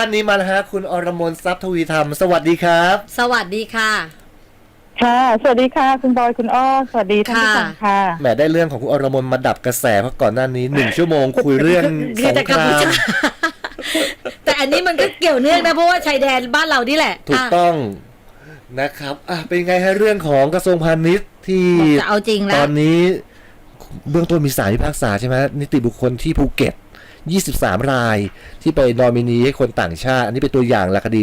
ท่านนี้มานะฮะคุณอรมนทรัพย์ทวีธรรม สวัสดีครับ สวัสดีค่ะ ค่ะ สวัสดีค่ะ คุณบอยคุณอ้อ สวัสดีท่านผู้ฟังค่ะ แหมได้เรื่องของคุณอรมนมาดับกระแสเพราะก่อนหน้านี้หนึ่งชั่วโมงคุยเรื่องสคืองแต่คกัมราพูมชาแต่อันนี้มันก็เกี่ยวเนื่องนะ เพราะว่าชายแดนบ้านเรานี่แหละ ถูกอะต้องนะครับ อะเป็นไงฮะเรื่องของกระทรวงพาณิชย์ที่จะเอาจริงแล้ตวอนนี้เบื้องต้นมีสารพิพากษาใช่ไหมนิติบุคคลที่ภูเก็ต 23 ราย ที่ไปนอมินีให้คนต่างชาติ อันนี้เป็นตัวอย่างละคดี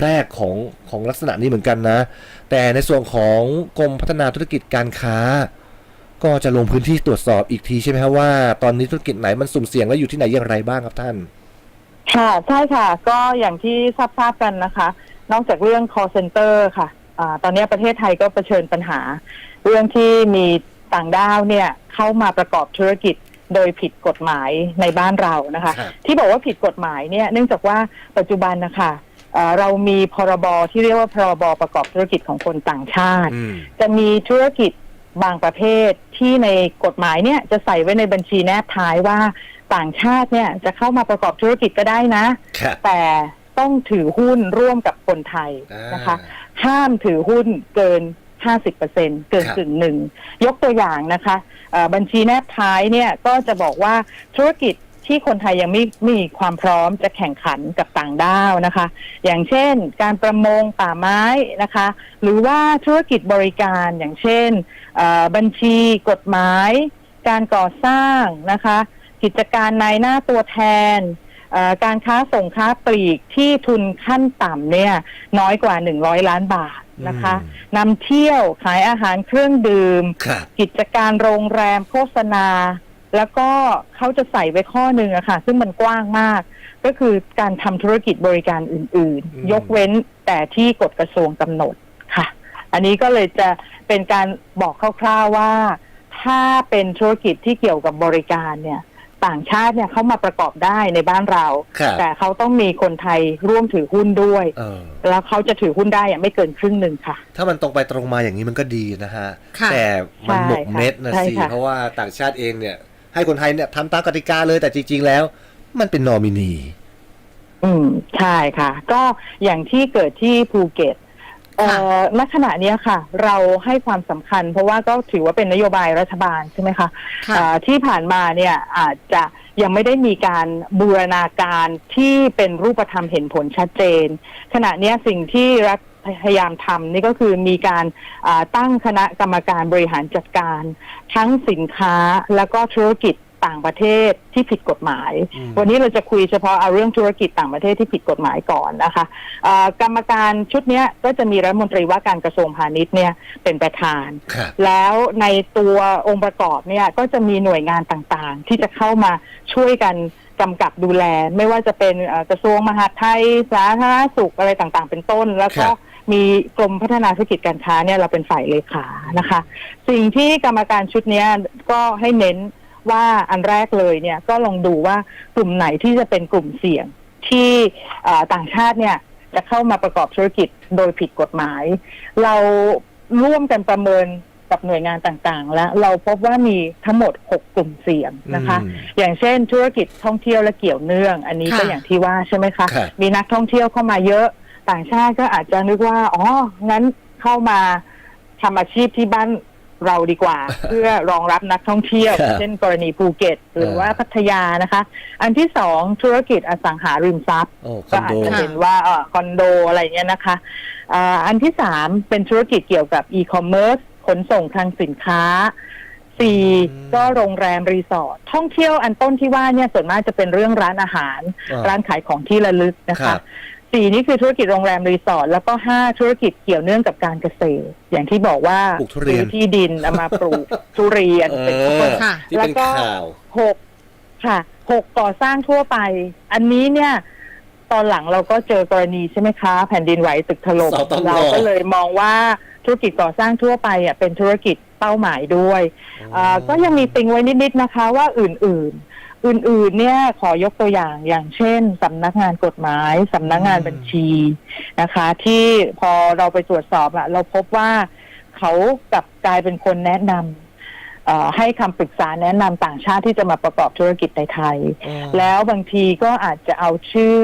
แรกของของลักษณะนี้เหมือนกันนะ แต่ในส่วนของกรมพัฒนาธุรกิจการค้า ก็จะลงพื้นที่ตรวจสอบอีกทีใช่ไหมครับว่า ตอนนี้ธุรกิจไหนมันสุ่มเสี่ยงและอยู่ที่ไหนอย่างไรบ้างครับท่าน ค่ะ ใช่ค่ะ ก็อย่างที่ทราบทราบกันนะคะ นอกจากเรื่อง call center ค่ะอาตอนนี้ประเทศไทยก็เผชิญปัญหา เรื่องที่มีต่างด้าวเนี่ยเข้ามาประกอบธุรกิจ โดยผิดกฎหมายในบ้านเรานะคะ ครับที่บอกว่าผิดกฎหมายเนี่ยเนื่องจากว่าปัจจุบันนะคะเอ่อเรามีพรบที่เรียกว่าพรบประกอบธุรกิจของคนต่างชาติ อืมจะมีธุรกิจบางประเภทที่ในกฎหมายเนี่ยจะใส่ไว้ในบัญชีแนบท้ายว่าต่างชาติเนี่ยจะเข้ามาประกอบธุรกิจก็ได้นะ ครับแต่ต้องถือหุ้นร่วมกับคนไทยนะคะ ห้ามถือหุ้นเกิน 50%เกินครับ กึ่งหนึ่ง ยกตัวอย่างนะคะเอ่อ บัญชีแนบท้ายเนี่ยก็จะบอกว่าธุรกิจที่คนไทยยังไม่มีความพร้อมจะแข่งขันกับต่างด้าวนะคะ อย่างเช่น การประมงป่าไม้นะคะ หรือว่าธุรกิจบริการอย่างเช่นบัญชีกฎหมาย การก่อสร้างนะคะ กิจการนายหน้าตัวแทนการค้าส่งค้าปลีกที่ทุนขั้นต่ำเนี่ยน้อยกว่า 100 ล้านบาท นะคะนำเที่ยวขายอาหารเครื่องดื่ม ครับ กิจการโรงแรมโฆษณา แล้วก็เขาจะใส่ไว้ข้อหนึ่งอะค่ะ ซึ่งมันกว้างมาก ก็คือการทำธุรกิจบริการอื่น อืม ๆ ยกเว้นแต่ที่กฎกระทรวงกำหนดค่ะ อันนี้ก็เลยจะเป็นการบอกคร่าวๆว่า ถ้าเป็นธุรกิจที่เกี่ยวกับบริการเนี่ย ต่างชาติเนี่ยเขามาประกอบได้ในบ้านเรา ครับแต่เขาต้องมีคนไทยร่วมถือหุ้นด้วย เออ แล้วเขาจะถือหุ้นได้อะไม่เกินครึ่งหนึ่งค่ะ ถ้ามันตรงไปตรงมาอย่างนี้มันก็ดีนะฮะ ค่ะ แต่มันหมกเม็ดนะใช่สิค่ะ เพราะว่าต่างชาติเองเนี่ย ให้คนไทยเนี่ยทำตามกติกาเลยแต่จริง ๆ แล้ว มันเป็นนอมินี อืมใช่ค่ะ ก็อย่างที่เกิดที่ภูเก็ตเอ่อ ณขณะเนี้ยค่ะ เราให้ความสำคัญ เพราะว่าก็ถือว่าเป็นนโยบายรัฐบาลใช่ไหมคะค่ะเอ่อที่ผ่านมาเนี่ยอาจจะยังไม่ได้มีการบูรณาการที่เป็นรูปธรรมเห็นผลชัดเจน ขณะเนี้ยสิ่งที่รัฐพยายามทำนี่ก็คือมีการอ่าตั้งคณะกรรมการบริหารจัดการ ทั้งสินค้าแล้วก็ธุรกิจ ต่างประเทศที่ผิดกฎหมายอืมวันนี้เราจะคุยเฉพาะเอาเรื่องธุรกิจต่างประเทศที่ผิดกฎหมายก่อนนะคะอ่ากรรมการชุดเนี้ยก็จะมีรัฐมนตรีว่าการกระทรวงพาณิชย์เนี่ยเป็นประธานครับแล้วในตัวองค์ประกอบเนี่ยก็จะมีหน่วยงานต่างๆ ที่จะเข้ามาช่วยกันกำกับดูแล ไม่ว่าจะเป็นเอ่อกระทรวงมหาดไทยสาธารณสุขอะไรต่างๆ เป็นต้นแล้วก็ครับมีกรมพัฒนาธุรกิจการค้าเนี่ยเราเป็นฝ่ายเลขานะคะ สิ่งที่กรรมการชุดเนี้ยก็ให้เน้น ว่าอันแรกเลยเนี่ยก็ลองดูว่ากลุ่มไหนที่จะเป็นกลุ่มเสี่ยงที่เอ่อต่างชาติเนี่ยจะเข้ามาประกอบธุรกิจโดยผิดกฎหมาย เราร่วมกันประเมินกับหน่วยงานต่างๆ แล้วเราพบว่ามีทั้งหมด 6 กลุ่มเสี่ยงนะคะอืมอย่างเช่นธุรกิจท่องเที่ยวและเกี่ยวเนื่อง อันนี้ก็ค่ะอย่างที่ว่าใช่ไหมคะครับมีนักท่องเที่ยวเข้ามาเยอะต่างชาติก็อาจจะนึกว่าอ๋องั้นเข้ามาทำอาชีพที่บ้าน เราดีกว่า เพื่อรองรับนักท่องเที่ยวครับเช่นกรณีภูเก็ต หรือว่าพัทยานะคะ อันที่สองธุรกิจอสังหาริมทรัพย์โอ้คก็อนอาโดจจะค่ะเห็นว่าเอ่อคอนโดอะไรเงี้ยนะคะอ่าอันที่สามเป็นธุรกิจเกี่ยวกับอีคอมเมิร์ซขนส่งทางสินค้าสี่อืมก็โรงแรมรีสอร์ทท่องเที่ยวอันต้นที่ว่าเนี่ยส่วนมากจะเป็นเรื่องร้านอาหารอ่าร้านขายของที่ระลึกนะครัคะบ สี่นี่คือธุรกิจโรงแรมรีสอร์ทแล้วก็ห้าธุรกิจเกี่ยวเนื่องกับการเกษตร อย่างที่บอกว่าปลูกทุเรียน ซื้อที่ดินเอามาปลูกทุเรียนเอเป็นต้นอค่ะ ที่เป็นข่าว หกค่ะหกก่อสร้างทั่วไป อันนี้เนี่ย ตอนหลังเราก็เจอกรณีใช่ไหมคะ แผ่นดินไหวตึกถล่มสตง เราก็เลยมองว่าธุรกิจก่อสร้างทั่วไปอะเป็นธุรกิจเป้าหมายด้วยอ่าก็ยังมีติงไว้นิดๆนะคะว่าอื่นๆ อื่นๆ เนี่ยขอยกตัวอย่างอย่างเช่นสำนักงานกฎหมายสำนักงานบัญชีนะคะ ที่พอเราไปตรวจสอบอะเราพบว่าเขากลับกลายเป็นคนแนะนำเอ่อให้คำปรึกษาแนะนำต่างชาติที่จะมาประกอบธุรกิจในไทย แล้วบางทีก็อาจจะเอาชื่อ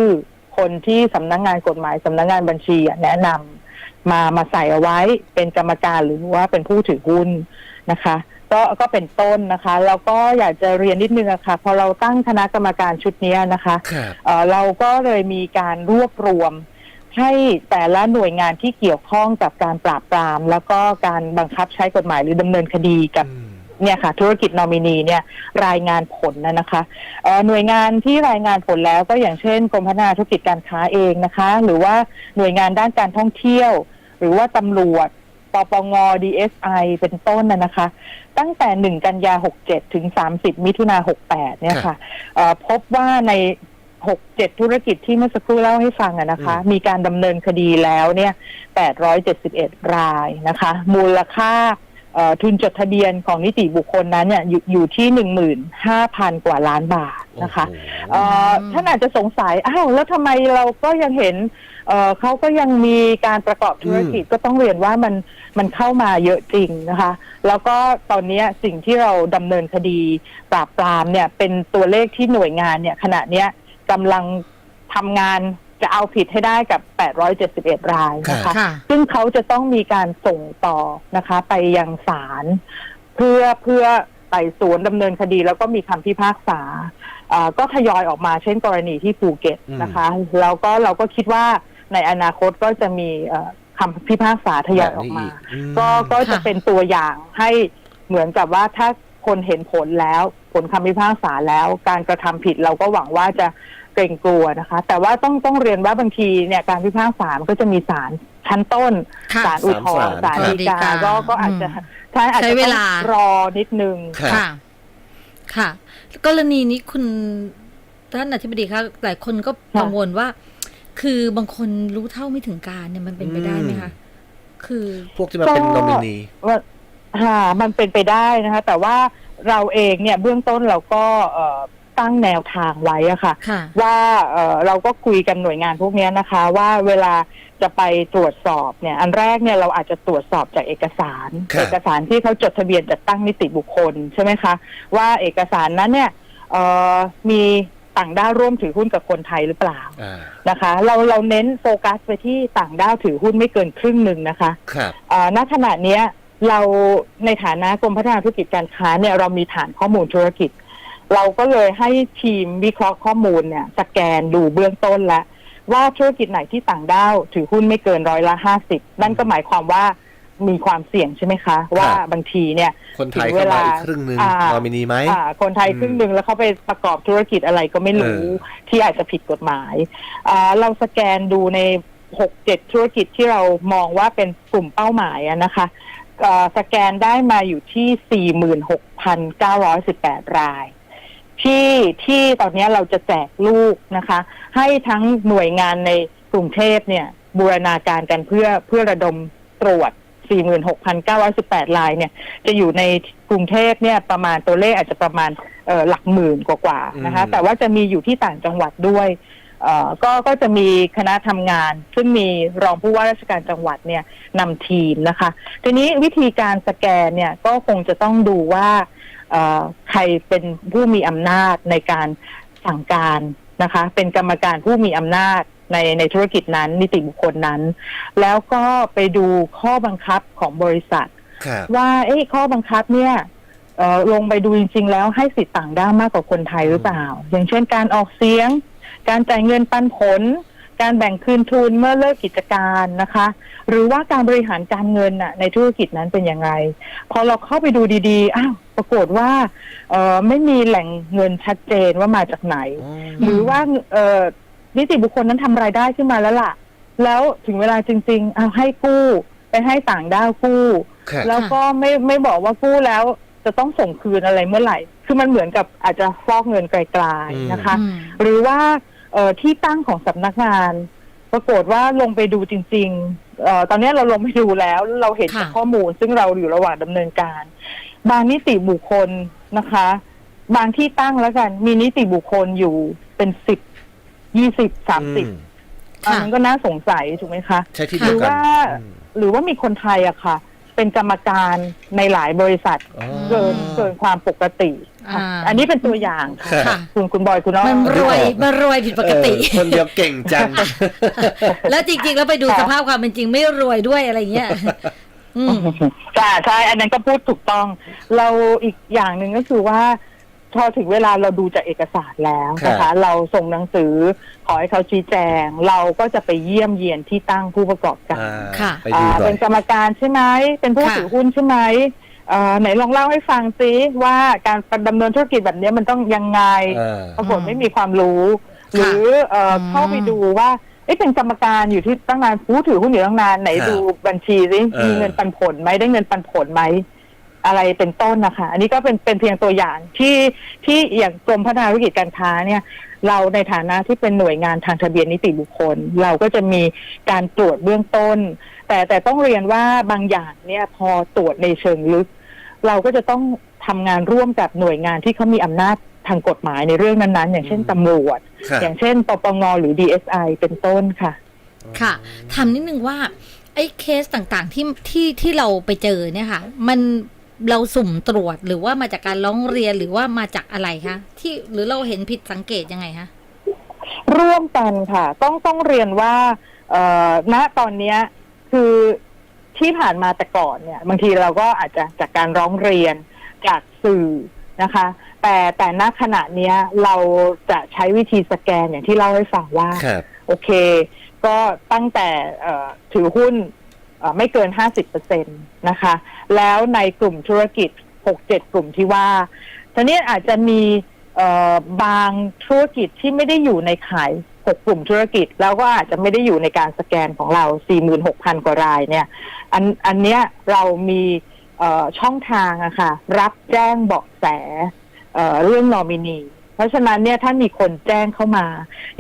คลที่สำนักงานกฎหมายสำนักงานบัญชีอะแนะนำมามาใส่เอาไว้เป็นกรรมการหรือว่าเป็นผู้ถือหุ้นนะคะ ก็ก็เป็นต้นนะคะ แล้วก็อยากจะเรียนนิดนึงอะค่ะ พอเราตั้งคณะกรรมการชุดเนี้ยนะคะครับเอ่อเราก็เลยมีการรวบรวม ให้แต่ละหน่วยงานที่เกี่ยวข้องกับการปราบปราม แล้วก็การบังคับใช้กฎหมายหรือดำเนินคดีกับอืมเนี่ยค่ะ ธุรกิจนอมินีเนี่ยรายงานผลนะนะคะเอ่อหน่วยงานที่รายงานผลแล้วก็อย่างเช่นกรมพัฒนาธุรกิจการค้าเองนะคะ หรือว่าหน่วยงานด้านการท่องเที่ยว หรือว่าตำรวจ ปปง DSI เป็นต้นนะนะคะ ตั้งแต่ 1 กันยา 67 ถึง 30 มิถุนา 68 เนี่ยค่ะเอ่อพบว่าใน 6-7 ธุรกิจที่เมื่อสักครู่เล่าให้ฟังอะนะคะ มีการดำเนินคดีแล้วเนี่ย 871 รายนะคะ มูลค่าเอ่อ ทุนจดทะเบียนของนิติบุคคลนั้นเนี่ยอยู่อยู่ที่15,000กว่าล้านบาทนะคะโอ้โหเอ่อท่านอาจจะสงสัยอ้าวแล้วทำไมเราก็ยังเห็นเอ่อเขาก็ยังมีการประกอบธุรกิจก็ต้องเรียนว่ามันมันเข้ามาเยอะจริงนะคะ แล้วก็ตอนเนี้ยสิ่งที่เราดำเนินคดีปราบปรามเนี่ยเป็นตัวเลขที่หน่วยงานเนี่ยขณะเนี้ยกำลังทำงาน จะเอาผิดให้ได้กับ 871 รายนะคะ ค่ะ ซึ่งเขาจะต้องมีการส่งต่อนะคะ ไปยังศาลเพื่อเพื่อไต่สวนดำเนินคดีแล้วก็มีคำพิพากษาอ่าก็ทยอยออกมาเช่นกรณีที่ภูเก็ตนะคะ แล้วก็เราก็คิดว่าในอนาคตก็จะมีเอ่อคำพิพากษาทยอยออกมาแบบนี้อีกก็อืมก็จะค่ะ เป็นตัวอย่างให้เหมือนกับว่าถ้าคนเห็นผลแล้ว ผลคำพิพากษาแล้ว การกระทำผิดเราก็หวังว่าจะ เกรงกลัวนะคะ แต่ว่าต้องต้องเรียนว่าบางทีเนี่ยการพิพากษามันก็จะมีศาลชั้นต้นค่ะศาลอุทธรณ์สามศาลศาลฎีกาศาลฎีกาก็ก็อาจจะอืมใช่อาจใช้จะเวต้องลารอนิดนึงครับค่ะ ค่ะ กรณีนี้คุณท่านอธิบดีคะหลายคนก็กังวลว่า คือบางคนรู้เท่าไม่ถึงการเนี่ยมันเป็นไปได้ไหมคะ คือ พวกที่มาเป็นก็ นอมินี ว่าค่ะมันเป็นไปได้นะคะ แต่ว่าเราเองเนี่ยเบื้องต้นเราก็เอ่อ ตั้งแนวทางไว้อะค่ะ ค่ะ ว่าเอ่อเราก็คุยกันหน่วยงานพวกเนี้ยนะคะ ว่าเวลาจะไปตรวจสอบเนี่ยอันแรกเนี่ยเราอาจจะตรวจสอบจากเอกสาร ครับ เอกสารที่เขาจดทะเบียนจัดตั้งนิติบุคคลใช่ไหมคะว่าเอกสารนั้นเนี่ยเอ่อมีต่างด้าวร่วมถือหุ้นกับคนไทยหรือเปล่าอ่านะคะ เราเราเน้นโฟกัสไปที่ต่างด้าวถือหุ้นไม่เกินครึ่งหนึ่งนะคะ ครับ เอ่อณขณะเนี้ยเราในฐานะกรมพัฒนาธุรกิจการค้าเนี่ยเรามีฐานข้อมูลธุรกิจ เราก็เลยให้ทีมวิเคราะห์ข้อมูลเนี่ยสแกนดูเบื้องต้นแล้วว่าธุรกิจไหนที่ต่างด้าวถือหุ้นไม่เกินร้อยละห้าสิบนั่นก็หมายความว่ามีความเสี่ยงใช่ไหมคะ ว่าบางทีเนี่ยคนไทยเข้ามาอีกครึ่งหนึ่งอ่านอมินีไหมอ่าคนไทยอืมครึ่งหนึ่งแล้วเขาไปประกอบธุรกิจอะไรก็ไม่รู้เออที่อาจจะผิดกฎหมายอ่าเราสแกนดูในหกเจ็ดธุรกิจที่เรามองว่าเป็นกลุ่มเป้าหมายอะนะคะอ่าสแกนได้มาอยู่ที่สี่หมื่นหกพันเก้าร้อยสิบแปดราย ที่ที่ตอนนี้เราจะแจกลูกนะคะ ให้ทั้งหน่วยงานในกรุงเทพเนี่ยบูรณาการกันเพื่อเพื่อระดมตรวจ 46,918รายเนี่ย จะอยู่ในกรุงเทพเนี่ยประมาณตัวเลขอาจจะประมาณเอ่อหลักหมื่นกว่าๆนะคะอืมแต่ว่าจะมีอยู่ที่ต่างจังหวัดด้วยเอ่อก็ก็จะมีคณะทำงาน ซึ่งมีรองผู้ว่าราชการจังหวัดเนี่ยนำทีมนะคะ ทีนี้วิธีการสแกนเนี่ยก็คงจะต้องดูว่าเอ่อ ใครเป็นผู้มีอำนาจในการสั่งการนะคะ เป็นกรรมการผู้มีอำนาจในในธุรกิจนั้น นิติบุคคลนั้น แล้วก็ไปดูข้อบังคับของบริษัทครับว่าเอ้ข้อบังคับเนี่ยเอ่อลงไปดูจริง ๆ แล้วให้สิทธิ์ต่างด้าวมากกว่าคนไทยหรือเปล่า อย่างเช่นการออกเสียง การจ่ายเงินปันผล การแบ่งคืนทุนเมื่อเลิกกิจการนะคะ หรือว่าการบริหารการเงินน่ะในธุรกิจนั้นเป็นยังไง พอเราเข้าไปดูดีๆอ้าว ปรากฏว่าเอ่อไม่มีแหล่งเงินชัดเจนว่ามาจากไหน หรือว่าเอ่อนิติบุคคลนั้นทำรายได้ขึ้นมาแล้วล่ะ แล้วถึงเวลาจริงๆเอาให้กู้ ไปให้ต่างด้าวกู้ครับแล้วก็ไม่ไม่บอกว่ากู้แล้วจะต้องส่งคืนอะไรเมื่อไหร่ คือมันเหมือนกับอาจจะฟอกเงินไกลๆนะคะอืมหรือว่าเอ่อที่ตั้งของสำนักงาน ปรากฏว่าลงไปดูจริง ๆ เอ่อตอนนี้เราลงไปดูแล้วเราเห็นค่ะจากข้อมูล ซึ่งเราอยู่ระหว่างดำเนินการ บางนิติบุคคลนะคะ บางที่ตั้งแล้วกัน มีนิติบุคคลอยู่เป็นสิบยี่สิบสามสิบอืมอันนั้นก็น่าสงสัยถูกไหมคะใช่ที่หเดีรืยวอกันว่าอืมหรือว่ามีคนไทยอะค่ะ เป็นกรรมการในหลายบริษัทอ๋อ เกินเกินความปกติค่ะอ่า อันนี้เป็นตัวอย่างค่ะครับค่ะ คุณคุณบอยคุณอ้อมันรวยมันรวยผิดปกติ เออคนเดียวเก่งจัง แล้วจริงๆ แล้วไปดูค่ะ สภาพความเป็นจริงไม่รวยด้วยอะไรเงี้ย อืม จ้าใช่อันนั้นก็พูดถูกต้อง เราอีกอย่างหนึ่งก็คือว่า พอถึงเวลาเราดูจากเอกสารแล้วนะครัคะ บ เราส่งหนังสือ ขอให้เขาชี้แจง เราก็จะไปเยี่ยมเยียนที่ตั้งผู้ประกอบการ อ่าค่ะ ไปดูหน่เป็อยนกรรมการใช่ไหม เป็นผู้ค่ะ ถือหุ้นใช่ไหมเอ่อไหนลองเล่าให้ฟังซิว่าการดำเนินธุรกิจแบบนี้มันต้องยังไงอ่าปรากฏไม่มีความรู้ หรือเอ่ออมเข้าไปดูว่า เอ๊ะเป็นกรรมการอยู่ที่ตั้งนานผู้ถือหุ้นอยู่ตั้งนานไหนครับดูบัญชีสิเออมีเงินปันผลไหมได้เงินปันผลไหมอะไรเป็นต้นนะคะ อันนี้ก็เป็นเป็นเพียงตัวอย่างที่ที่อย่างกรมพัฒนาธุรกิจการค้าเนี่ย เราในฐานะที่เป็นหน่วยงานทางทะเบียนนิติบุคคล เราก็จะมีการตรวจเบื้องต้น แต่แต่ต้องเรียนว่าบางอย่างเนี่ยพอตรวจในเชิงลึก เราก็จะต้องทำงานร่วมกับหน่วยงานที่เขามีอำนาจ ทางกฎหมายในเรื่องนั้นๆ อย่างเช่นอืมตำรวจ ครับ อย่างเช่นปปงหรือ DSI เป็นต้นค่ะ ค่ะถามนิดนึงว่าไอ้เคสต่างๆที่ที่ที่เราไปเจอเนี่ยค่ะ มันเราสุ่มตรวจหรือว่ามาจากการร้องเรียนหรือว่ามาจากอะไรคะที่หรือเราเห็นผิดสังเกตยังไงคะ ร่วมกันค่ะ ต้องต้องเรียนว่าเอ่อณตอนเนี้ยคือที่ผ่านมาแต่ก่อนเนี่ย บางทีเราก็อาจจะจากการร้องเรียนจากสื่อ นะคะ แต่แต่ณขณะเนี้ยเราจะใช้วิธีสแกนอย่างที่เล่าให้ฟังว่า ครับ โอเค ก็ตั้งแต่เอ่อถือหุ้นเอ่อไม่เกิน 50%นะคะ แล้วในกลุ่มธุรกิจ 6-7 กลุ่มที่ว่าทีนี้อาจจะมีเอ่อบางธุรกิจที่ไม่ได้อยู่ในขาย 6 กลุ่มธุรกิจ แล้วก็อาจจะไม่ได้อยู่ในการสแกนของเรา 46,000 กว่ารายเนี่ย อันอันเนี้ยเรามีเอ่อ ช่องทางอะค่ะ รับแจ้งเบาะแสเอ่อเรื่องนอมินี เพราะฉะนั้นเนี่ยถ้ามีคนแจ้งเข้ามา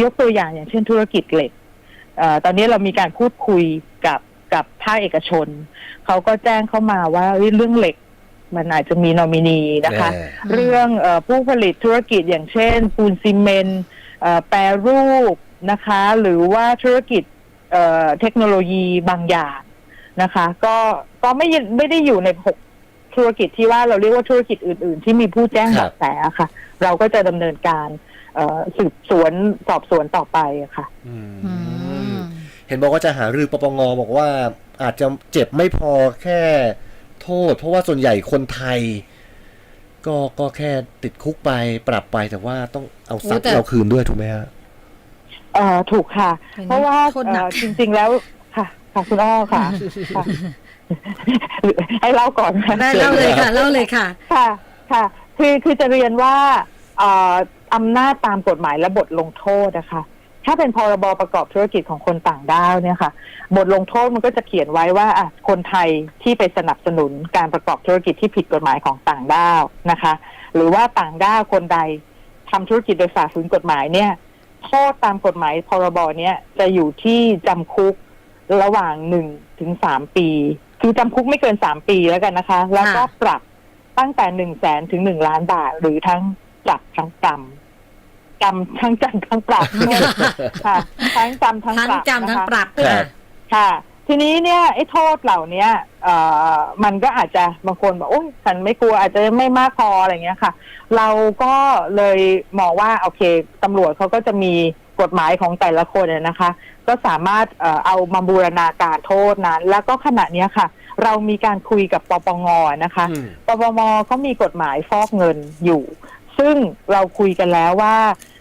ยกตัวอย่างอย่างเช่นธุรกิจเหล็กเอ่อตอนนี้เรามีการพูดคุยกับกับภาคเอกชน เขาก็แจ้งเข้ามาว่าเฮ้ยเรื่องเหล็กมันอาจจะมีนอมินีนะคะแน่อืมเรื่องเออผู้ผลิตธุรกิจอย่างเช่น ปูนซีเมนต์เอ่อแปรรูปนะคะ หรือว่าธุรกิจเอ่อเทคโนโลยีบางอย่างนะคะ ก็ ก็ไม่ยไม่ได้อยู่ในหกธุรกิจที่ว่าเราเรียกว่าธุรกิจอื่น ๆ ที่มีผู้แจ้งครับเบาะแสอะค่ะ เราก็จะดำเนินการเอ่อสืบสวนสอบสวนต่อไปอะค่ะ อืมอืมเห็นบอกว่าจะหารือปปงบอกว่าอาจจะเจ็บไม่พอแค่โทษ เพราะว่าส่วนใหญ่คนไทย ก็ก็แค่ติดคุกไปปรับไปแต่ว่าต้องเอาทรัพโอ้แต่ย์เราคืนด้วยถูกไหมฮะ เอ่อถูกค่ะเป็นเพราะว่าโทษหนัก เอ่อจริง ๆ แล้วค่ะค่ะคุณอ้อค่ะค่ะ ให้เล่าก่อนค่ะได้เล่าเลยค่ะเล่าเลยค่ะ ค่ะค่ะ คือคือจะเรียนว่าเอ่ออำนาจตามกฎหมายและบทลงโทษนะคะ ถ้าเป็นพรบประกอบธุรกิจของคนต่างด้าวเนี่ยค่ะ บทลงโทษมันก็จะเขียนไว้ว่าอะคนไทยที่ไปสนับสนุนการประกอบธุรกิจที่ผิดกฎหมายของต่างด้าวนะคะ หรือว่าต่างด้าวคนใดทำธุรกิจโดยฝ่าฝืนกฎหมายเนี่ย โทษตามกฎหมายพรบเนี้ยจะอยู่ที่จำคุกระหว่างหนึ่งถึงสามปี คือจำคุกไม่เกินสามปีแล้วกันนะคะ แล้วก็ปรับตั้งแต่หนึ่งแสนถึงหนึ่งล้านบาท หรือทั้งปรับทั้งจำจำทั้งจำทั้งปรับค่ะทั้งจำทั้งทั้งปรับจำทั้งนะคะปรับครัค่ะบค่ะ ทีนี้เนี่ยไอ้โทษเหล่าเนี้ยเอ่อมันก็อาจจะบางคนบอกโอ้ยฉันไม่กลัวอาจจะไม่มากพออะไรเงี้ยค่ะ เราก็เลยมองว่าโอเคตำรวจเขาก็จะมีกฎหมายของแต่ละคนเนี่ยนะคะ ก็สามารถเอ่อเอามาบูรณาการโทษนั้น แล้วก็ขณะเนี้ยค่ะ เรามีการคุยกับปปงนะคะอืมปปมเขามีกฎหมายฟอกเงินอยู่ ซึ่งเราคุยกันแล้วว่า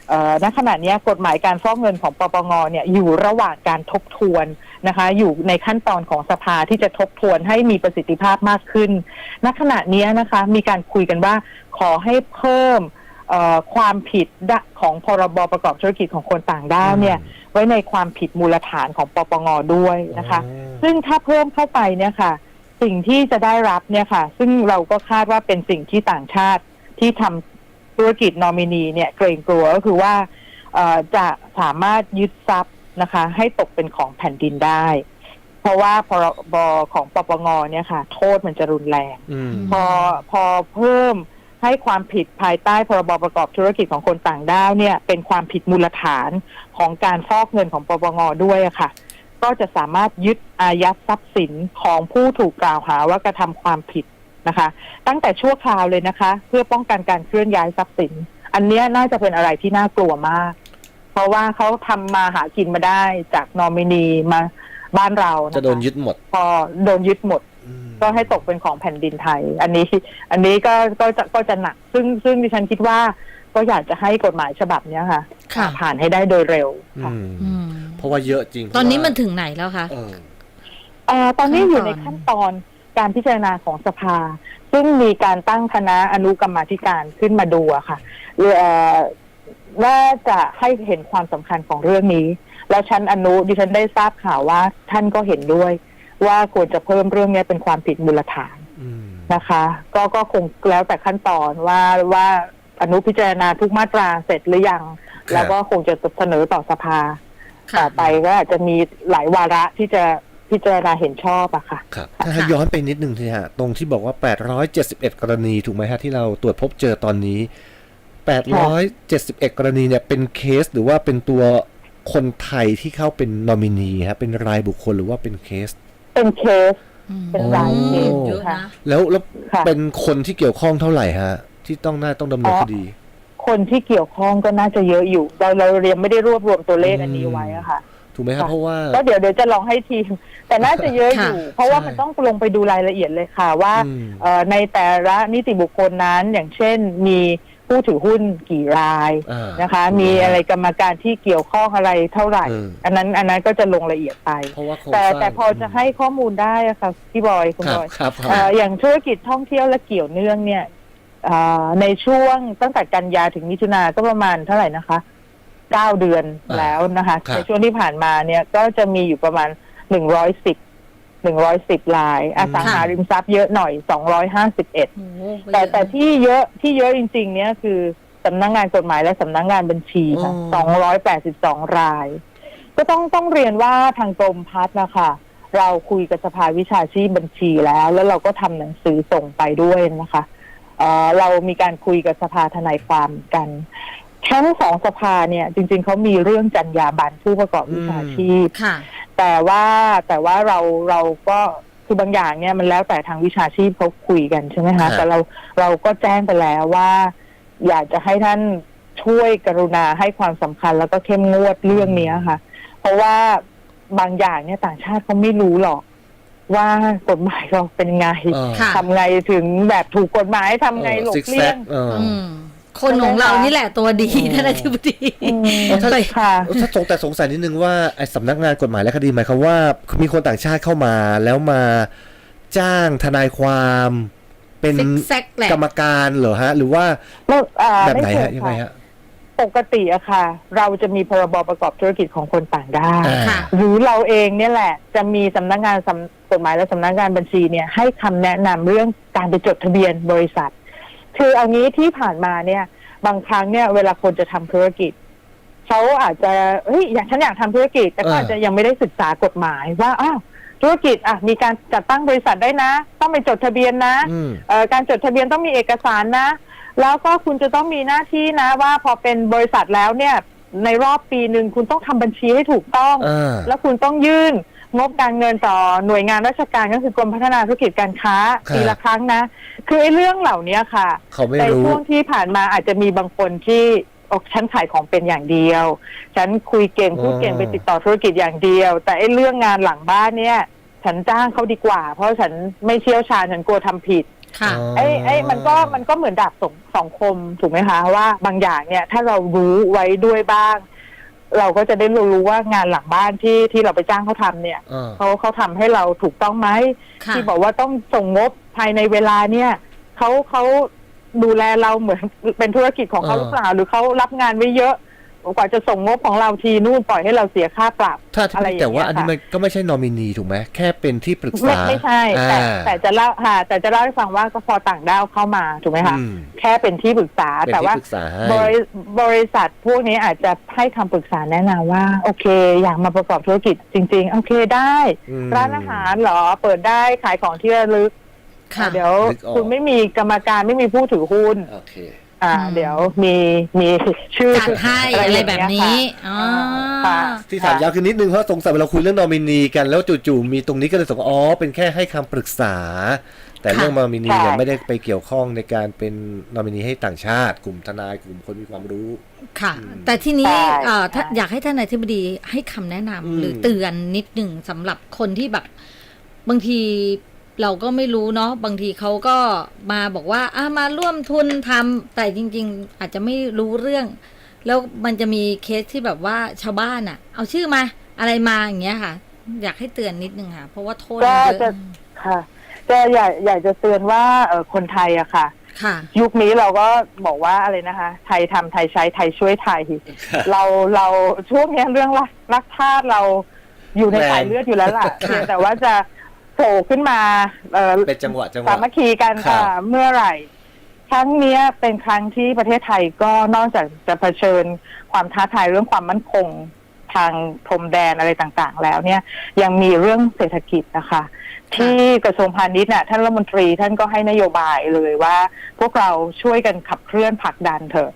เอ่อณขณะเนี้ยกฎหมายการฟอกเงินของปปงเนี่ยอยู่ระหว่างการทบทวนนะคะ อยู่ในขั้นตอนของสภาที่จะทบทวนให้มีประสิทธิภาพมากขึ้น ณขณะเนี้ยนะคะ มีการคุยกันว่าขอให้เพิ่มเอ่อ ความผิดดะของพรบประกอบธุรกิจของคนต่างด้าวเนี่ยไว้ในความผิดมูลฐานของปปงด้วยนะคะ ซึ่งถ้าเพิ่มเข้าไปเนี่ยค่ะ สิ่งที่จะได้รับเนี่ยค่ะ ซึ่งเราก็คาดว่าเป็นสิ่งที่ต่างชาติที่ทำธุรกิจนอมินีเนี่ยเกรงกลัวก็คือว่าเอ่อจะสามารถยึดทรัพย์นะคะ ให้ตกเป็นของแผ่นดินได้ เพราะว่าพรบของปปงเนี่ยค่ะ โทษมันจะรุนแรงอืมพอพอเพิ่ม ให้ความผิดภายใต้พรบประกอบธุรกิจของคนต่างด้าวเนี่ยเป็นความผิดมูลฐานของการฟอกเงินของปปงด้วยอะค่ะ ก็จะสามารถยึดอายัดทรัพย์สินของผู้ถูกกล่าวหาว่ากระทำความผิดนะคะ ตั้งแต่ชั่วคราวเลยนะคะ เพื่อป้องกันการเคลื่อนย้ายทรัพย์สิน อันเนี้ยน่าจะเป็นอะไรที่น่ากลัวมาก เพราะว่าเขาทำมาหากินมาได้จากนอมินีมาบ้านเราคจะโดนยึดหมด พอโดนยึดหมดอืม ก็ให้ตกเป็นของแผ่นดินไทย อันนี้อันนี้ก็ก็จะก็จะหนัก ซึ่งซึ่งดิฉันคิดว่าก็อยากจะให้กฎหมายฉบับเนี้ยค่ะ ค่ะผ่านให้ได้โดยเร็วอืค่ะมอืมเพราะว่าเยอะจริงตอนนี้มันเพราะว่าถึงไหนแล้วคะ เออ เอ่อตอนนี้ขั้นตอนอยู่ในขั้นตอนการพิจารณาของสภา ซึ่งมีการตั้งคณะอนุกรรมาธิการขึ้นมาดูอะค่ะเอ่อว่าจะให้เห็นความสำคัญของเรื่องนี้ แล้วชั้นอนุดิฉันได้ทราบข่าวว่าท่านก็เห็นด้วย ว่าควรจะเพิ่มเรื่องนี้เป็นความผิดมูลฐานอืมนะคะ ก็ก็คงแล้วแต่ขั้นตอนว่าว่าอนุพิจารณาทุกมาตราเสร็จหรือยังครับแล้วก็คงจะเสนอต่อสภาค่ะต่อไปก็อาจจะมีหลายวาระที่จะพิจารณาเห็นชอบอะค่ะครับค่ะถ้าย้อนไปนิดนึงทีฮะตรงที่บอกว่า 871 กรณีถูกไหมฮะที่เราตรวจพบเจอตอนนี้ 871 กรณีเนี่ยเป็นเคสหรือว่าเป็นตัวคนไทยที่เข้าเป็นนอมินีฮะเป็นรายบุคคลหรือว่าเป็นเคส เป็นเคสอืมเป็นรายเคสเยอะค่ะ นะ แล้วแล้วค่ะ เป็นคนที่เกี่ยวข้องเท่าไหร่ฮะ ที่ต้องน่าต้องดำเนินอ๋อคดี คนที่เกี่ยวข้องก็น่าจะเยอะอยู่ เราเราเรียงไม่ได้รวบรวมตัวเลขอันนี้ไว้อะค่ะ ถูกไหมครับค่ะ เพราะว่า ก็เดี๋ยวเดี๋ยวจะลองให้ทีม แต่น่าจะเยอะอยู่ค่ะเพราะว่าใช่มันต้องลงไปดูรายละเอียดเลยค่ะว่าอืม เอ่อในแต่ละนิติบุคคลนั้นอย่างเช่นมี ผู้ถือหุ้นกี่รายอ่านะคะถูกมีหอะไรกรรมการที่เกี่ยวข้องอะไรเท่าไหร่เอออันนั้นอันนั้นก็จะลงละเอียดไป เพราะว่าโครงแต่สร้างแต่พอจะให้ข้อมูลได้อะค่ะพี่บอยคุณครับบอยครับครับ เอ่ออย่างธุรกิจท่องเที่ยวและเกี่ยวเนื่องเนี่ยเอ่อในช่วงตั้งแต่กันยาถึงมิถุนาก็ประมาณเท่าไหร่นะคะเก้าเดือนอ่าแล้วนะคะ ครับ ในช่วงที่ผ่านมาเนี่ยก็จะมีอยู่ประมาณหนึ่งร้อยสิบ หนึ่งร้อยสิบลาย อสังหาริมทรัพย์เยอะหน่อยสองร้อยห้าสิบเอ็ดโอ้โหแต่แต่ที่เยอะที่เยอะจริง ๆ เนี่ยคือสำนักงานกฎหมายและสำนักงานบัญชีค่ะอ๋สอองร้อยแปดสิบสองราย ก็ต้องต้องเรียนว่าทางกรมพัฒน์นะคะเราคุยกับสภาวิชาชีพบัญชีแล้ว แล้วเราก็ทำหนังสือส่งไปด้วยนะคะเอ่อเรามีการคุยกับสภาทนายความกัน ทั้งสองสภาเนี่ยจริง ๆเขามีเรื่องจรรยาบรรณผู้ประกอบวิชาชีพค่ะ แต่ว่าแต่ว่าเราเราก็คือบางอย่างเนี่ยมันแล้วแต่ทางวิชาชีพเขาคุยกันใช่ไหมครัคะบแต่เราเราก็แจ้งไปแล้วว่า อยากจะให้ท่านช่วยกรุณาให้ความสำคัญแล้วก็เข้มงวดเรื่องเนี้ยค่ะ เพราะว่าบางอย่างเนี่ยต่างชาติเขาไม่รู้หรอก ว่ากฎหมายเราเป็นไงเออค่ะทำไงถึงแบบถูกกฎหมายทำไงหลบซิกเลี่แซยกงเออออืม คนของเรานี่แหละตัวดีท่านอธิบดีอืมเออถ้าค่ะถ้าสงแต่สงสัยนิดนึงว่าไอ้สำนักงานกฎหมายและคดีหมายความว่า มีคนต่างชาติเข้ามาแล้วมาจ้างทนายความเป็นซิกแซกแหละกรรมการเหรอฮะ หรือว่าไม่อ่าแบบไหนม่ฮะเชิยังไงค่ะฮะปกติอะค่ะ เราจะมีพรบประกอบธุรกิจของคนต่างด้าวอ่าค่ะหรือเราเองเนี่ยแหละ จะมีสำนักงานสำกฎหมายและสำนักงานบัญชีเนี่ยให้คำแนะนำเรื่องการไปจดทะเบียนบริษัท คือเอางี้ที่ผ่านมาเนี่ย บางครั้งเนี่ยเวลาคนจะทำธุรกิจเขาอาจจะเฮ้ยอยากฉันอยากทำธุรกิจ แต่ก็เออออาจจะยังไม่ได้ศึกษากฎหมายว่าอ้าวธุรกิจอะมีการจัดตั้งบริษัทได้นะ ต้องไปจดทะเบียนนะอืมเอ่อการจดทะเบียนต้องมีเอกสารนะ แล้วก็คุณจะต้องมีหน้าที่นะ ว่าพอเป็นบริษัทแล้วเนี่ย ในรอบปีหนึ่งคุณต้องทำบัญชีให้ถูกต้องอ่าแล้วคุณต้องยื่น งบการเงินต่อหน่วยงานราชการก็คือกรมพัฒนาธุรกิจการค้าครับ ปีละครั้งนะ คือไอ้เรื่องเหล่านี้ค่ะ เขาไม่ในรู้ ช่วงที่ผ่านมาอาจจะมีบางคนที่อกฉันขายของเป็นอย่างเดียว ฉันคุยเก่งพูดเก่งอ๋อไปติดต่อธุรกิจอย่างเดียว แต่ไอ้เรื่องงานหลังบ้านเนี่ย ฉันจ้างเขาดีกว่า เพราะฉันไม่เชี่ยวชาญฉันกลัวทำผิด ค่ะ ไอ้ไอ้มันก็มันก็เหมือนดาบสองสองคมถูกไหมคะว่าบางอย่างเนี่ยถ้าเรารู้ไว้ด้วยบ้าง เราก็จะได้รู้ว่างานหลังบ้านที่ที่เราไปจ้างเขาทำเนี่ยอ่า เขาเขาทำให้เราถูกต้องไหมค่ะที่บอกว่าต้องส่งงบภายในเวลาเนี่ยเขาเขาดูแลเราเหมือนเป็นธุรกิจของเขาเออหรือเปล่า หรือเขารับงานไว้เยอะ กว่าจะส่งงบของเราทีนู่นปล่อยให้เราเสียค่าปรับถ้าอะไรอย่างเงี้ยแต่ว่าอันนี้ค่ะมันก็ไม่ใช่นอมินีถูกไหมแค่เป็นที่ปรึกไม่ษาไม่ใช่แต่อ่าแต่จะเล่าค่ะแต่จะเล่าให้ฟังว่าก็พอต่างด้าวเข้ามาถูกไหมคะอืมแค่เป็นที่ปรึกษาเป็นแต่ที่ว่าปรึกษาให้บริบริษัทพวกนี้อาจจะให้คำปรึกษาแนะนำว่า โอเค อยากมาประกอบธุรกิจจริง ๆ โอเคได้อืมร้านอาหารเหรอเปิดได้ขายของที่ระลึกค่ะเดี๋ยวนึกออกคุณไม่มีกรรมการไม่มีผู้ถือหุ้นโอเค ออ่าอืมเดี๋ยวมีมีชื่อจัดให้อะไรแบบนี้อ๋อค่ะที่ถามยาวคือนิดนึงเพราะสงสัยเวลาคุยเรื่องนอมินีกันแล้วจู่ๆมีตรงนี้ก็เลยสงสัยอ๋อเป็นแค่ให้คำปรึกษา แต่เรื่องนอมินีเนี่ยไม่ได้ไปเกี่ยวข้องในการเป็นนอมินีให้ต่างชาติ กลุ่มทนายกลุ่มคนมีความรู้ค่ะอืมแต่ทีนี้ใช่เอ่อถ้าใช่อยากให้ท่านนายธิบดีให้คำแนะนำอืมหรือเตือนนิดหนึ่งสำหรับคนที่แบบบางที เราก็ไม่รู้เนาะบางทีเขาก็มาบอกว่าอะมาร่วมทุนทำแต่จริง ๆ อาจจะไม่รู้เรื่อง แล้วมันจะมีเคสที่แบบว่าชาวบ้านอะเอาชื่อมาอะไรมาอย่างเงี้ยค่ะ อยากให้เตือนนิดนึงค่ะ เพราะว่าโทษก็มันเยจะอะค่ะจะอยากอยากจะเตือนว่าเอ่อคนไทยอะค่ะค่ะ ยุคนี้เราก็บอกว่าอะไรนะคะ ไทยทำไทยใช้ไทยช่วยไทย เราเราช่วงเนี้ยเรื่องรักรักชาติเราอยู่ในแรงสายเลือดอยู่แล้วล่ะค่ะเพียงแต่ว่าจะ โผล่ขึ้นมาเอ่อเป็นจังหวะจังหวะสามัคคีกันครับ ค่ะเมื่อไหร่ ครั้งเนี้ยเป็นครั้งที่ประเทศไทยก็นอกจากจะเผชิญความท้าทายเรื่องความมั่นคงทางพรมแดนอะไรต่างๆ แล้วเนี่ย ยังมีเรื่องเศรษฐกิจนะคะ ที่กระทรวงพาณิชย์น่ะท่านรัฐมนตรีท่านก็ให้นโยบายเลยว่า พวกเราช่วยกันขับเคลื่อนผลักดันเถอะ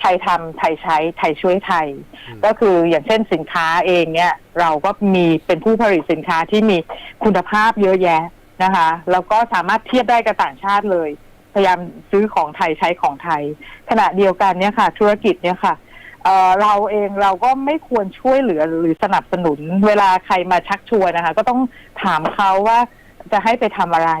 ไทยทำไทยใช้ไทยช่วยไทยอืมก็คืออย่างเช่นสินค้าเองเนี่ยเราก็มีเป็นผู้ผลิตสินค้าที่มีคุณภาพเยอะแยะนะคะแล้วก็สามารถเทียบได้กับต่างชาติเลย พยายามซื้อของไทยใช้ของไทย ขณะเดียวกันเนี่ยค่ะ ธุรกิจเนี่ยค่ะเอ่อเราเองเราก็ไม่ควรช่วยเหลือหรือสนับสนุน เวลาใครมาชักชวนนะคะ ก็ต้องถามเขาว่าจะให้ไปทำอะไร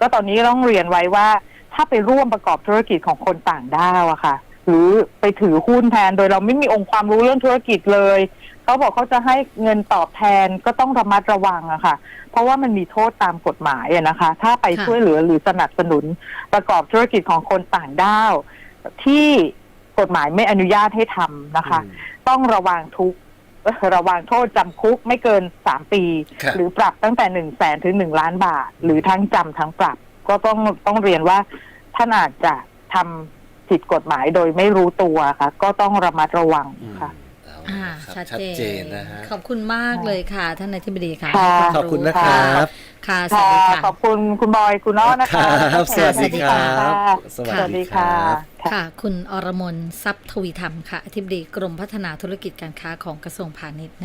ก็ตอนนี้ต้องเรียนไว้ว่าถ้าไปร่วมประกอบธุรกิจของคนต่างด้าวอะค่ะ หรือไปถือหุ้นแทน โดยเราไม่มีองค์ความรู้เรื่องธุรกิจเลย เขาบอกเขาจะให้เงินตอบแทนก็ต้องระมัดระวังอะค่ะ เพราะว่ามันมีโทษตามกฎหมายอะนะคะ ถ้าไปค่ะช่วยเหลือหรือสนับสนุนประกอบธุรกิจของคนต่างด้าวที่กฎหมายไม่อนุญาตให้ทำนะคะอืมต้องระวังทุกข์เอ่อระวังโทษจำคุกไม่เกินสามปีครับหรือปรับตั้งแต่หนึ่งแสนถึงหนึ่งล้านบาท หรือทั้งจำทั้งปรับ ก็ต้องต้องเรียนว่าท่านอาจจะทำ ผิดกฎหมายโดยไม่รู้ตัวค่ะ ก็ต้องระมัดระวังอืมค่ะ เอาอ่าละครับชัดชัดเจเจนนนะฮะ ขอบคุณมากเลยค่ะ ท่านนายธิบดีค่ะค่ะให้วามขอบคุณนะครับค่ะสวัสค่ะดีค่ะ ขอบคุณคุณบอยคุณอ้อนะคะครับสวัสดีครับสวัสดีค่ะ ค่ะ คุณอรมนทรัพย์ทวีธรรมค่ะ อธิบดีกรมพัฒนาธุรกิจการค้าของกระทรวงพาณิชย์